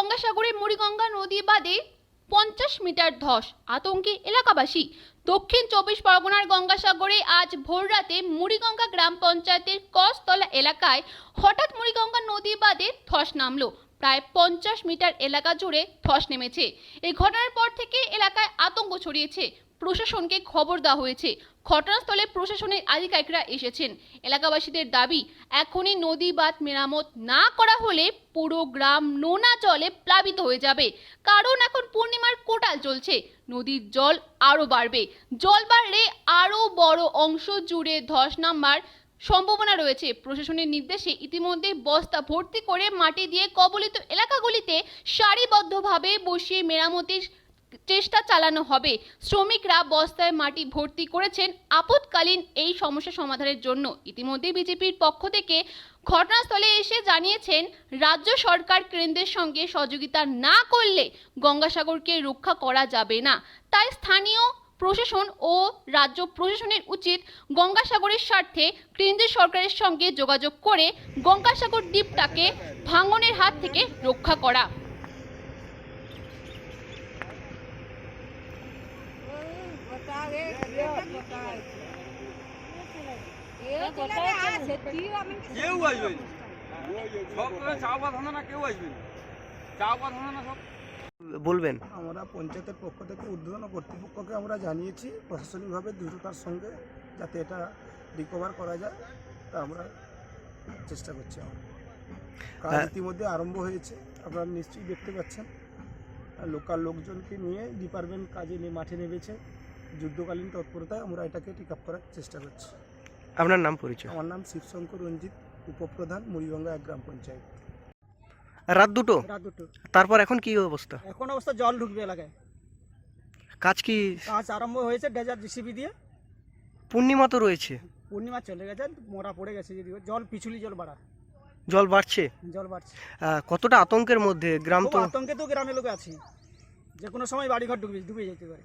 গঙ্গাসাগরে মুড়িগঙ্গা নদী বাদে পঞ্চাশ মিটার ধস। আতঙ্কে এলাকাবাসী। দক্ষিণ চব্বিশ পরগনার গঙ্গাসাগরে আজ ভোররাতে মুড়িগঙ্গা গ্রাম পঞ্চায়েতের কসতলা এলাকায় হঠাৎ মুড়িগঙ্গা নদী বাদে ধস নামলো। প্রায় পঞ্চাশ মিটার এলাকা জুড়ে ধস নেমেছে। এই ঘটনার পর থেকে এলাকায় আতঙ্ক ছড়িয়েছে। প্রশাসনকে খবর দেওয়া হয়েছে। ঘটনাস্থলে প্রশাসনের আধিকারিকরা এসেছেন। এলাকাবাসীদের দাবি, এখনই নদী বাঁধ মেরামত না করা হলে পুরো গ্রাম নোনা জলে প্লাবিত হয়ে যাবে। কারণ এখন পূর্ণিমার কোটাল চলছে। নদীর জল আরও বাড়বে। জল বাড়লে আরও বড় অংশ জুড়ে ধস নামবার সম্ভাবনা রয়েছে। প্রশাসনের নির্দেশে ইতিমধ্যে বস্তা ভর্তি করে মাটি দিয়ে কবলিত এলাকাগুলিতে সারিবদ্ধভাবে বসিয়ে মেরামতির চেষ্টা চালানো হবে। শ্রমিকরা বস্তায় মাটি ভর্তি করেছেন আপদকালীন এই সমস্যা সমাধানের জন্য। ইতিমধ্যে বিজেপির পক্ষ থেকে ঘটনাস্থলে এসে জানিয়েছেন, রাজ্য সরকার কেন্দ্রের সঙ্গে সহযোগিতা না করলে গঙ্গাসাগরকে রক্ষা করা যাবে না। তাই স্থানীয় প্রশাসন ও রাজ্য প্রশাসনের উচিত গঙ্গাসাগরের স্বার্থে কেন্দ্রীয় সরকারের সঙ্গে যোগাযোগ করে গঙ্গাসাগর দ্বীপটাকে ভাঙনের হাত থেকে রক্ষা করা। কেউ আসবে সব চা পাত না কেউ আসবে চা পাত না সব বলবেন। আমরা পঞ্চায়েতের পক্ষ থেকে উদ্বোধন কর্তৃপক্ষকে আমরা জানিয়েছি প্রশাসনিকভাবে দ্রুততার সঙ্গে যাতে এটা রিকভার করা যায় তা আমরা চেষ্টা করছি আমরা কাজ হ্যাঁ। ইতিমধ্যে আরম্ভ হয়েছে আপনারা নিশ্চয়ই দেখতে পাচ্ছেন। লোকাল লোকজনকে নিয়ে ডিপার্টমেন্ট কাজে মাঠে নেমেছে। যুদ্ধকালীন তৎপরতায় আমরা এটাকে টিক আপ করার চেষ্টা করছি। আপনার নাম পরিচয়? আমার নাম শিবশঙ্কর রঞ্জিত উপপ্রধান মুড়িগঙ্গা এক গ্রাম পঞ্চায়েত। রাত দুটো? রাত দুটো। তারপর এখন কি অবস্থা? এখন অবস্থা জল ঢুকবে এলাকায়। কাজ কি? কাজ আরম্ভ হয়েছে ডেজার জিসিবি দিয়ে। পূর্ণিমা তো রয়েছে। পূর্ণিমা চলে গেছে মোড়া পড়ে গেছে যদি জল পিছুলি জল বাড়া। জল বাড়ছে? জল বাড়ছে। কতটা আতঙ্কের মধ্যে? গ্রাম তো আতঙ্কে তো গ্রামের লোক আছে। যে কোনো সময় বাড়িঘর ডুবে ডুবে যেতে পারে।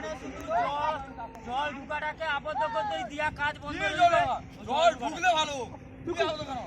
আমার শুধু জল জল ঢুকাটাকে আবদ্ধ করতে দিয়া কাজ বন্ধ জল ঢুকলে ভালো। ঢুকে আবদ্ধ বাবা?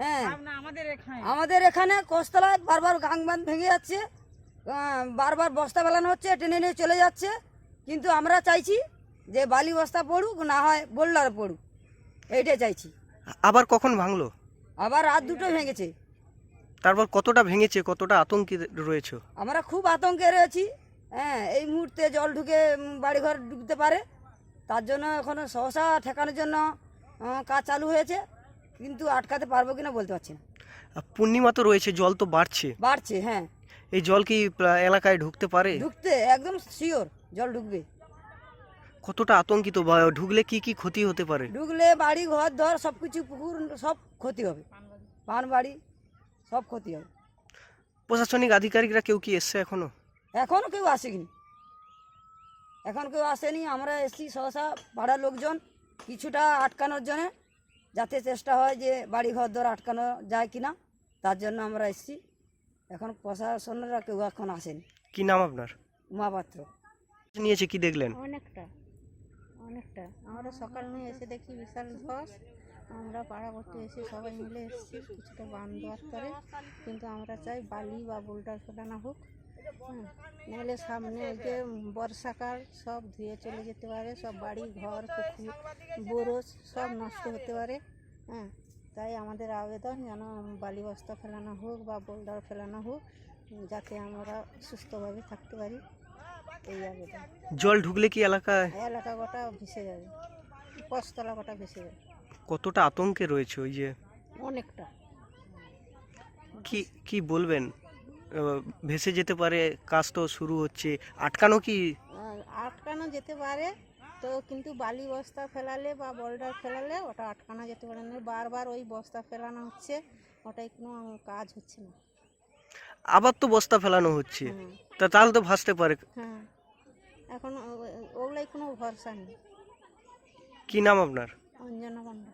হ্যাঁ। আমাদের এখানে। কোস্তলায় বারবার গাং বাঁধ ভেঙে যাচ্ছে। বারবার বস্তা বেলানো হচ্ছে টেনে নিয়ে চলে যাচ্ছে। কিন্তু আমরা চাইছি যে বালি বস্তা পড়ুক না হয় বোল্ডার পড়ুক। এইটাই চাইছি। আবার কখন ভাঙলো? আবার রাত দুটো ভেঙেছে। তারপর কতটা ভেঙেছে কতটা আতঙ্কে রয়েছে? আমরা খুব আতঙ্কে রয়েছি। হ্যাঁ এই মুহূর্তে জল ঢুকে বাড়িঘর ডুবতে পারে। তার জন্য এখন সহসা ঠেকানোর জন্য কাজ চালু হয়েছে। কিন্তু আটকাতে পারব কিনা বলতে পারছি না। পূর্ণিমা তো রয়েছে জল তো বাড়ছে। বাড়ছে হ্যাঁ। এই জল কি এলাকায় ঢুকতে পারে? ঢুকতে একদম শিওর জল ঢুকবে। কতটা আতঙ্কিত বা ঢুকলে কি কি ক্ষতি হতে পারে? ঢুকলে বাড়ি ঘর ধর সব কিছু পুকুর সব ক্ষতি হবে। পান বাড়ি সব ক্ষতি হবে। প্রশাসনিক আধিকারিকরা কেউ কি এসছে এখনও? এখনও কেউ আসেনি। এখন কেউ আসেনি। আমরা এসছি সহসা পাড়ার লোকজন কিছুটা আটকানোর জন্য। যাতে চেষ্টা হয় যে বাড়ি ঘর ধর আটকানো যায় কিনা তার জন্য আমরা এসেছি। এখন প্রশাসনেরা কেউ এখন আসেন। কি নাম আপনার? উমাপাত্র নিয়েছে কি দেখলেন? অনেকটা অনেকটা। আমরা সকাল নিয়ে এসে দেখি বিশাল ধস। আমরা পাড়াপড়তে এসে সবাই মিলে এসেছি কিছুটা বান দেওয়ার পরে কিন্তু আমরা চাই বালি বা বোল্ডার ফেলানো হোক। নাহলে সামনে যে বর্ষাকাল সব ধুয়ে চলে যেতে পারে সব বাড়ি ঘর পুকুর বরজ সব নষ্ট হতে পারে হ্যাঁ। তাই আমাদের আবেদন যেন বালি বস্তা ফেলানো হোক বা বোল্ডার ফেলানো হোক যাতে আমরা সুস্থভাবে থাকতে পারি এই আবেদন। জল ঢুকলে কি এলাকায় এলাকা গোটা ভেসে যাবে পশতলা গোটা ভেসে যাবে। কতটা আতঙ্কে রয়েছে ওই যে? অনেকটা। কি কি বলবেন? ভেসে যেতে পারে কাজ তো শুরু হচ্ছে। আটকানো কি? আটকানো যেতে পারে। তো কিন্তু বালি বস্তা ফেলালে বা বোল্ডার ফেলালে ওটা আটকানো যেতে পারে না। বারবার ওই বস্তা ফেলানো হচ্ছে ওটাই কোনো কাজ হচ্ছে না। আবার তো বস্তা ফেলানো হচ্ছে। তা তাহলে তো ভাসতে পারে। হ্যাঁ। এখন ওগুলাই কোনো ভরসা নেই। কি নাম আপনার? অঞ্জনা কন্যা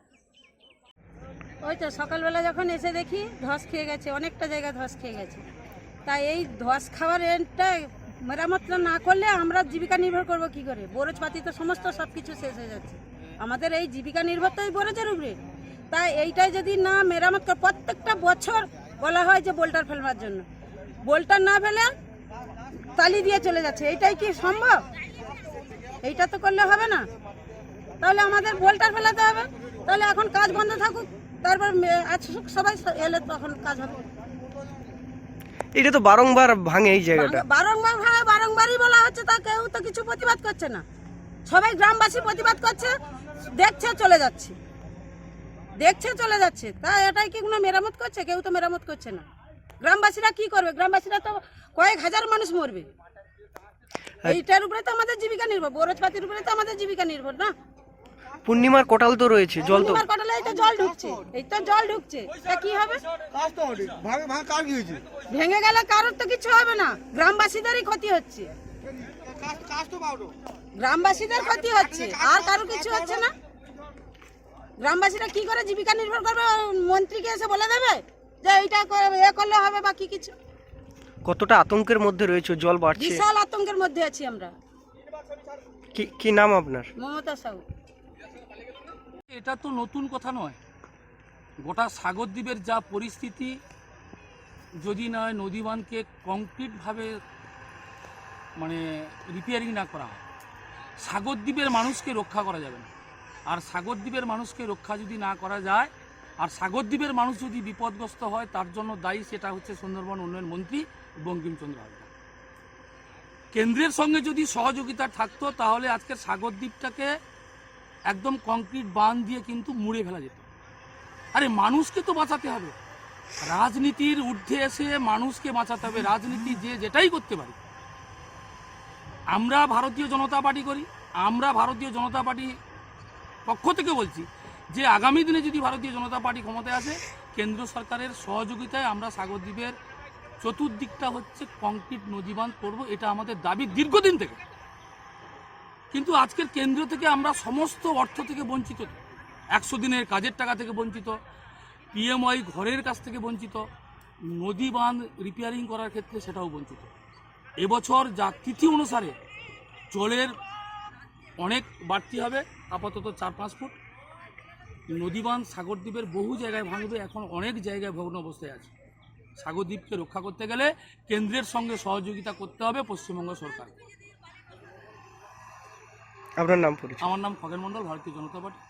ওই তো সকালবেলা যখন এসে দেখি ধস খেয়ে গেছে অনেকটা জায়গা ধস খেয়ে গেছে। তাই এই ধস খাওয়ার রেন্টটা মেরামতটা না করলে আমরা জীবিকা নির্ভর করব কি করে? বরজপাতি তো সমস্ত সব কিছু শেষ হয়ে যাচ্ছে। আমাদের এই জীবিকা নির্ভর তো এই বরজের উপরে। তাই এইটাই যদি না মেরামত করে, প্রত্যেকটা বছর বলা হয় যে বোল্টার ফেলবার জন্য। বোল্টার না ফেলে তালি দিয়ে চলে যাচ্ছে। এইটাই কি সম্ভব? এইটা তো করলে হবে না। তাহলে আমাদের বোল্টার ফেলাতে হবে। তাহলে এখন কাজ বন্ধ থাকুক, তারপর আসুক সবাই এলে তখন কাজ হবে। এটা তো বারংবার ভাঙে এই জায়গাটা। বারংবার ভাবে বারংবারই বলা হচ্ছে তা কেউ তো কিছু প্রতিবাদ করছে না। সবাই গ্রামবাসী প্রতিবাদ করছে দেখছে চলে যাচ্ছে। দেখছে চলে যাচ্ছে। তা এটাই কি কোনো মেরামত করছে? কেউ তো মেরামত করছে না। গ্রামবাসীরা কি করবে? গ্রামবাসীরা তো কয়েক হাজার মানুষ মরবে। এইটার উপরে তো আমাদের জীবিকা নির্ভর বরজপাতির উপরে তো আমাদের জীবিকা নির্ভর না? পূর্ণিমার কোটাল তো রয়েছে জল তো। পূর্ণিমার কটালে এই তো জল ঢুকছে। এই তো জল ঢুকছে। তা কি হবে? ভেঙে গেলে কারোর তো কিছু হবে না। গ্রামবাসীদেরই ক্ষতি হচ্ছে। গ্রামবাসীদের ক্ষতি হচ্ছে। আর কারও কিছু হচ্ছে না? গ্রামবাসীরা কি করে জীবিকা নির্ভর করবে? মন্ত্রীকে এসে বলে দেবে যে এইটা করে- এ করলে হবে বা কি কিছু? কতটা আতঙ্কের মধ্যে রয়েছে জল বাড়ছে। বিশাল আতঙ্কের মধ্যে আছি আমরা। কি কি নাম আপনার? মমতা সাহু। এটা তো নতুন কথা নয়। গোটা সাগরদ্বীপের যা পরিস্থিতি, যদি নয় নদীবাঁধকে কংক্রিটভাবে মানে রিপেয়ারিং না করা হয়, সাগরদ্বীপের মানুষকে রক্ষা করা যাবে না। আর সাগরদ্বীপের মানুষকে রক্ষা যদি না করা যায়, আর সাগরদ্বীপের মানুষ যদি বিপদগ্রস্ত হয়, তার জন্য দায়ী সেটা হচ্ছে সুন্দরবন উন্নয়ন মন্ত্রী বঙ্কিমচন্দ্র হাজরা। কেন্দ্রের সঙ্গে যদি সহযোগিতা থাকতো, তাহলে আজকে সাগরদ্বীপটাকে একদম কংক্রিট বাঁধ দিয়ে কিন্তু মুড়ে ফেলা যেত। আরে মানুষকে তো বাঁচাতে হবে। রাজনীতির ঊর্ধ্বে এসে মানুষকে বাঁচাতে হবে, রাজনীতি যে যেটাই করতে পারে। আমরা ভারতীয় জনতা পার্টি করি, আমরা ভারতীয় জনতা পার্টি পক্ষ থেকে বলছি যে আগামী দিনে যদি ভারতীয় জনতা পার্টি ক্ষমতায় আসে, কেন্দ্র সরকারের সহযোগিতায় আমরা সাগরদ্বীপের চতুর্দিকটা হচ্ছে কংক্রিট নদীবাঁধ করব, এটা আমাদের দাবি দীর্ঘদিন থেকে। কিন্তু আজকের কেন্দ্র থেকে আমরা সমস্ত অর্থ থেকে বঞ্চিত। একশো দিনের কাজের টাকা থেকে বঞ্চিত পিএমআই ঘরের কাছ থেকে বঞ্চিত, নদী বাঁধ রিপেয়ারিং করার ক্ষেত্রে সেটাও বঞ্চিত। এবছর যা তিথি অনুসারে জলের অনেক বাড়তি হবে, আপাতত চার পাঁচ ফুট। নদীবাঁধ সাগরদ্বীপের বহু জায়গায় ভাঙবে, এখন অনেক জায়গায় ভগ্ন অবস্থায় আছে। সাগরদ্বীপকে রক্ষা করতে গেলে কেন্দ্রের সঙ্গে সহযোগিতা করতে হবে পশ্চিমবঙ্গ সরকার আপনার নাম পরিচয়। আমার নাম খগেন মন্ডল ভারতীয় জনতা পার্টি।